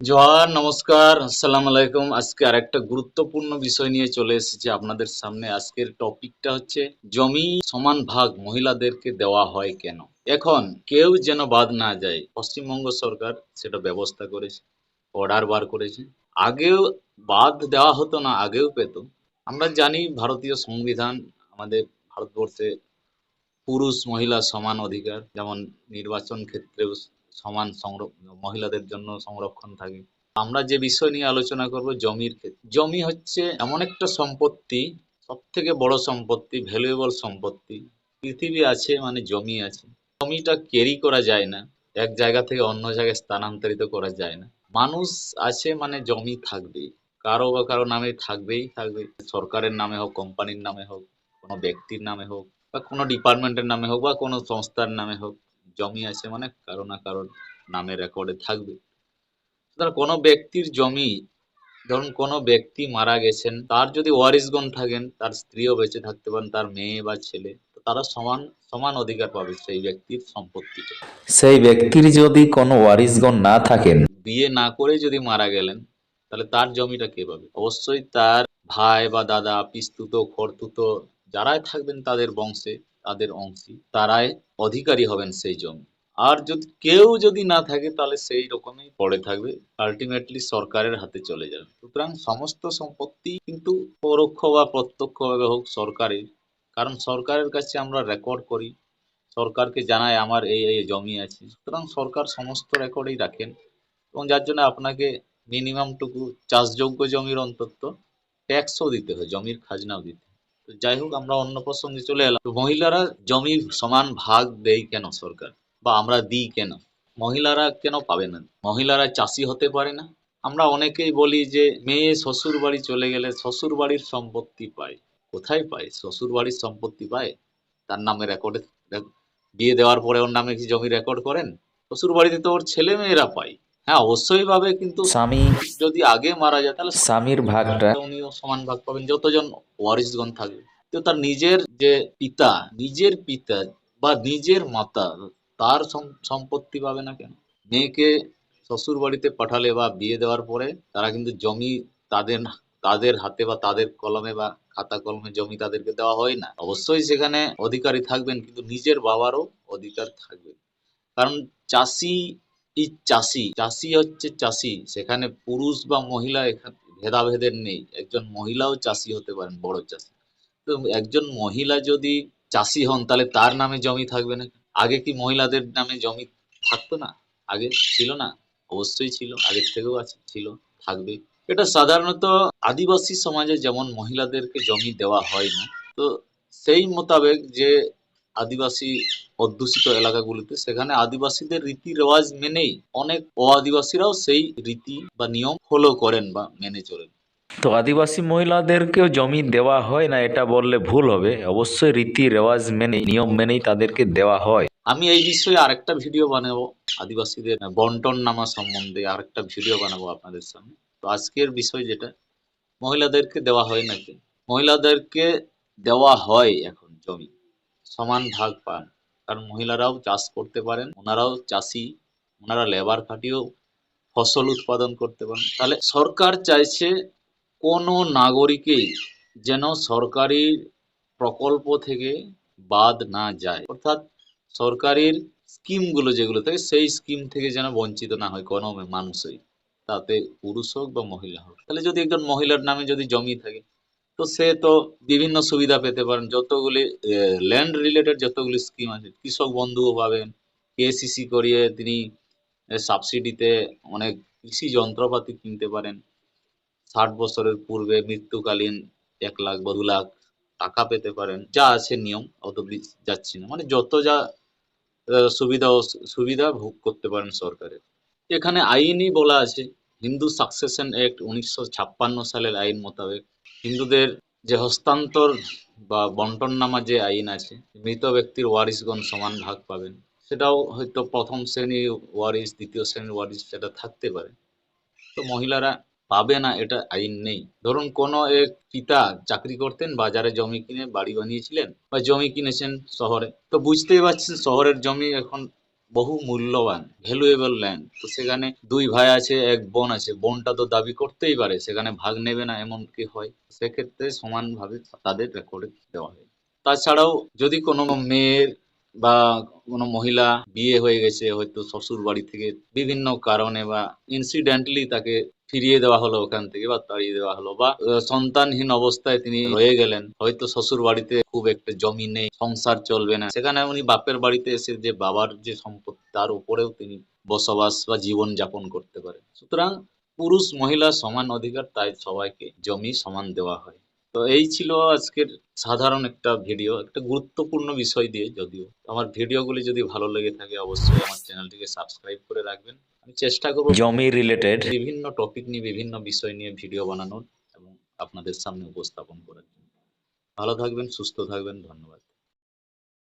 জোহার, নমস্কার, আসসালামু আলাইকুম। আজকে আরেকটা গুরুত্বপূর্ণ বিষয় নিয়ে চলে এসেছি আপনাদের সামনে। আজকের টপিকটা হচ্ছে, জমি সমান ভাগ মহিলাদেরকে দেওয়া হয় কেন? এখন কেউ যেন বাদ না যায়, পশ্চিমবঙ্গ সরকার সেটা ব্যবস্থা করেছে অর্ডার বার করেছে। আগেও বাদ দেওয়া হতো না, আগেও পেত। আমরা জানি ভারতীয় সংবিধান আমাদের ভারতবর্ষে পুরুষ মহিলা সমান অধিকার, যেমন নির্বাচন ক্ষেত্রেও সমান মহিলাদের জন্য সংরক্ষণ থাকে। আমরা যে বিষয় নিয়ে আলোচনা করব, জমির ক্ষেত্রে জমি হচ্ছে এমন একটা সম্পত্তি সব থেকে বড় সম্পত্তি ভ্যালুয়েবল সম্পত্তি। পৃথিবী আছে মানে জমি আছে। জমিটা ক্যারি করা যায় না, এক জায়গা থেকে অন্য জায়গায় স্থানান্তরিত করা যায় না। মানুষ আছে মানে জমি থাকবেই, কারও বা কারও নামে থাকবেই থাকবে সরকারের নামে হোক কোম্পানির নামে হোক, কোনো ব্যক্তির নামে হোক, বা কোনো ডিপার্টমেন্টের নামে হোক, বা কোনো সংস্থার নামে হোক। জমি আছে মানে কারও না কারোর নামে রেকর্ডে থাকবে। সুতরাং কোনো ব্যক্তির জমি ধরুন কোনো ব্যক্তি মারা গেছেন তার যদি ওয়ারিসগণ থাকেন তার স্ত্রীও বেঁচে থাকতে পারেন তার মেয়ে বা ছেলে তারা সমান সমান অধিকার পাবে সেই ব্যক্তির সম্পত্তিতে। সেই ব্যক্তির যদি কোনো ওয়ারিসগণ না থাকেন। বিয়ে না করে যদি মারা গেলেন তাহলে তার জমিটা কে পাবে? অবশ্যই তার ভাই বা দাদা পিস্তুত খরতুত যারাই থাকবেন তাদের বংশে তাদের অংশী, তারাই অধিকারী হবেন সেই জমি। আর যদি কেউ যদি না থাকে, তাহলে সেই রকমই পড়ে থাকবে। আলটিমেটলি সরকারের হাতে চলে যাবে। সুতরাং সমস্ত সম্পত্তি কিন্তু পরোক্ষ বা প্রত্যক্ষভাবে হোক সরকারের, কারণ সরকারের কাছে আমরা রেকর্ড করি, সরকারকে জানায় আমার এই এই জমি আছে। সুতরাং সরকার সমস্ত রেকর্ডই রাখেন। এবং যার জন্য আপনাকে মিনিমাম টুকু চাষযোগ্য জমির অন্তত ট্যাক্সও দিতে হয়, জমির খাজনাও দিতে যাই হোক, আমরা অন্য প্রসঙ্গে চলে এলাম। মহিলারা জমি সমান ভাগ দেয় কেন সরকার? বা আমরা দিই কেন? মহিলারা কেন পাবে না? মহিলারা চাষি হতে পারে না? আমরা অনেকেই বলি যে, মেয়ে শ্বশুর বাড়ি চলে গেলে শ্বশুর বাড়ির সম্পত্তি পায়। কোথায় পায়? শ্বশুর বাড়ির সম্পত্তি পায়? তার নামে রেকর্ডে বিয়ে দেওয়ার পরে ওর নামে কি জমি রেকর্ড করেন? শ্বশুর বাড়িতে তো ওর ছেলে মেয়েরা পায়। হ্যাঁ অবশ্যই পাবে কিন্তু স্বামী যদি আগে মারা যায় তাহলে স্বামীর ভাগটা উনিও সমান ভাগ পাবেন যতজন ওয়ারিসগণ থাকবে। তো তার নিজের যে পিতা নিজের পিতা বা নিজের মাতা তার সম্পত্তি পাবে না কেন? মেয়েকে শ্বশুর বাড়িতে পাঠালে বা বিয়ে দেওয়ার পরে তারা কিন্তু জমি তাদের তাদের হাতে বা তাদের কলমে বা খাতা কলমে জমি তাদেরকে দেওয়া হয় না। অবশ্যই সেখানে অধিকারী থাকবেন কিন্তু নিজের বাবারও অধিকার থাকবে। কারণ চাষি এই চাষি চাষি হচ্ছে চাষি। সেখানে পুরুষ বা মহিলা এখানে ভেদাভেদের নেই। একজন মহিলাও চাষি হতে পারেন, বড় চাষি। তো একজন মহিলা যদি চাষি হন, তাহলে তার নামে জমি থাকবে না। আগে কি মহিলাদের নামে জমি থাকতো না? আগে ছিল না? অবশ্যই ছিল। আগের থেকেও আছে, ছিল, থাকবে। এটা সাধারণত আদিবাসী সমাজে যেমন মহিলাদেরকে জমি দেওয়া হয় না, তো সেই মোতাবেক যে আদিবাসী অধ্যুষিত এলাকাগুলিতে সেখানে আদিবাসীদের রীতি রেওয়াজ মেনেই অনেক ও আদিবাসীরাও সেই রীতি বা নিয়ম ফলো করেন বা মেনে চলেন। তো আদিবাসী মহিলাদেরকেও জমি দেওয়া হয় না এটা বললে ভুল হবে। অবশ্যই রীতি রেওয়াজ মেনে নিয়ম মেনেই তাদেরকে দেওয়া হয়। আমি এই বিষয়ে আরেকটা ভিডিও বানাবো আদিবাসীদের বন্টন নামা সম্বন্ধে আরেকটা ভিডিও বানাবো আপনাদের সামনে। তো আজকের বিষয় যেটা মহিলাদেরকে দেওয়া হয় নাকি? মহিলাদেরকে দেওয়া হয় এখন জমি। সমান ভাগ পান। কারণ মহিলারাও চাষ করতে পারেন, ওনারাও চাষি, ওনারা লেবার খাটিয়েও ফসল উৎপাদন করতে পারেন। তাহলে সরকার চাইছে কোনো নাগরিকেই যেন সরকারি প্রকল্প থেকে বাদ না যায়। অর্থাৎ সরকারের স্কিমগুলো যেগুলো থাকে, সেই স্কিম থেকে যেন বঞ্চিত না হয় কোনো মানুষই, তাতে পুরুষ হোক বা মহিলা হোক। তাহলে যদি একজন মহিলার নামে যদি জমি থাকে তো সে তো বিভিন্ন সুবিধা পেতে পারেন। যতগুলি ল্যান্ড রিলেটেড যতগুলি স্কিম আছে, কৃষক বন্ধুও পাবেন কেসিসি করিয়ে তিনি সাবসিডিতে অনেক কৃষি যন্ত্রপাতি কিনতে পারেন। ষাট বছরের পূর্বে মৃত্যুকালীন এক লাখ বা দু লাখ টাকা পেতে পারেন। যা আছে নিয়ম অত যাচ্ছি না। মানে যত যা সুবিধা সুবিধা ভোগ করতে পারেন সরকারের এখানে আইনই বলা আছে, হিন্দু সাকসেশন অ্যাক্ট উনিশশো ছাপ্পান্ন সালের আইন মোতাবেক হিন্দুদের যে হস্তান্তর বা বন্টন নামা যে আইন আছে, মৃত ব্যক্তির ওয়ারিসগণ সমান ভাগ পাবেন। সেটাও হয়তো প্রথম শ্রেণির ওয়ারিস দ্বিতীয় শ্রেণির ওয়ারিস সেটা থাকতে পারে। তো মহিলারা পাবে না এটা আইন নেই। ধরুন কোনো এক পিতা চাকরি করতেন, বাজারে জমি কিনে বাড়ি বানিয়েছিলেন বা জমি কিনেছেন শহরে। তো বুঝতেই পারছেন শহরের জমি এখন বহু মূল্যবান ভ্যালুয়েবল ল্যান্ড তো সেখানে দুই ভাই আছে, এক বোন আছে। বোনটা তো দাবি করতেই পারে, সেখানে ভাগ নেবে না এমন কি হয়? সেক্ষেত্রে সমানভাবে তাদের রেকর্ড দেওয়া হয়। তাছাড়াও যদি কোনো মেয়ের বা কোনো মহিলা বিয়ে হয়ে গেছে, হয়তো শ্বশুর বাড়ি থেকে বিভিন্ন কারণে বা ইনসিডেন্টলি তাকে ফিরিয়ে দেওয়া হলো ওখান থেকে বা তাড়িয়ে দেওয়া হলো বা সন্তানহীন অবস্থায় তিনি রয়ে গেলেন। হয়তো শ্বশুর বাড়িতে খুব একটা জমি নেই, সংসার চলবে না। সেখানে উনি বাপের বাড়িতে এসে যে বাবার যে সম্পত্তি তার উপরেও তিনি বসবাস বা জীবন যাপন করতে পারেন। সুতরাং পুরুষ মহিলা সমান অধিকার, তাই সবাইকে জমি সমান দেওয়া হয়। তো এই ছিল আজকের সাধারণ একটা ভিডিও, একটা গুরুত্বপূর্ণ বিষয় দিয়ে যদিও। আমার ভিডিওগুলি যদি ভালো লেগে থাকে, অবশ্যই আমার চ্যানেলটিকে সাবস্ক্রাইব করে রাখবেন। আমি চেষ্টা করব জমি রিলেটেড বিভিন্ন টপিক নিয়ে বিভিন্ন বিষয় নিয়ে ভিডিও বানানোর এবং আপনাদের সামনে উপস্থাপন করার জন্য। ভালো থাকবেন সুস্থ থাকবেন ধন্যবাদ।